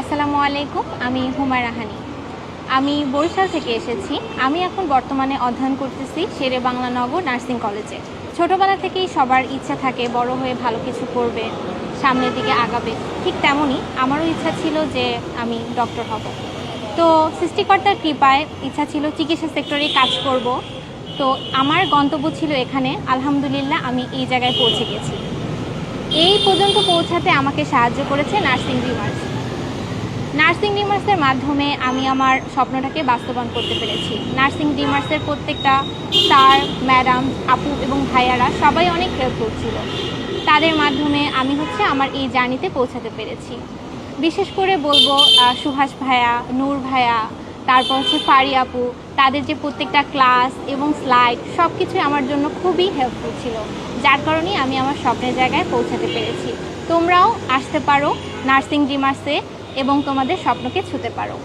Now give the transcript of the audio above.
আসসালামু আলাইকুম, আমি হুমা রাহানি। আমি বরিশাল থেকে এসেছি। আমি এখন বর্তমানে অধ্যয়ন করতেছি শেরে বাংলা নগর নার্সিং কলেজে। ছোটোবেলা থেকেই সবার ইচ্ছা থাকে বড় হয়ে ভালো কিছু করবে, সামনের দিকে আগাবে। ঠিক তেমনই আমারও ইচ্ছা ছিল যে আমি ডক্টর হব। তো সৃষ্টিকর্তার কৃপায় ইচ্ছা ছিল চিকিৎসা সেক্টরে কাজ করব। তো আমার গন্তব্য ছিল এখানে। আলহামদুলিল্লাহ আমি এই জায়গায় পৌঁছে গেছি। এই পর্যন্ত পৌঁছাতে আমাকে সাহায্য করেছে নার্সিং রিমার্স নার্সিং ডিমার্সের মাধ্যমে আমি আমার স্বপ্নটাকে বাস্তবায়ন করতে পেরেছি। নার্সিং ডিমার্সের প্রত্যেকটা স্যার, ম্যাডাম, আপু এবং ভাইয়ারা সবাই অনেক হেল্প করছিল। তাদের মাধ্যমে আমি হচ্ছে আমার এই জার্নিতে পৌঁছাতে পেরেছি। বিশেষ করে বলব সুহাস ভাইয়া, নূর ভাইয়া, তারপর হচ্ছে ফারি আপু, তাদের যে প্রত্যেকটা ক্লাস এবং স্লাইড সব কিছুই আমার জন্য খুবই হেল্পফুল ছিল, যার কারণেই আমি আমার স্বপ্নের জায়গায় পৌঁছাতে পেরেছি। তোমরাও আসতে পারো নার্সিং ডিমার্সে এবং তোমাদের স্বপ্নকে ছুতে পারো।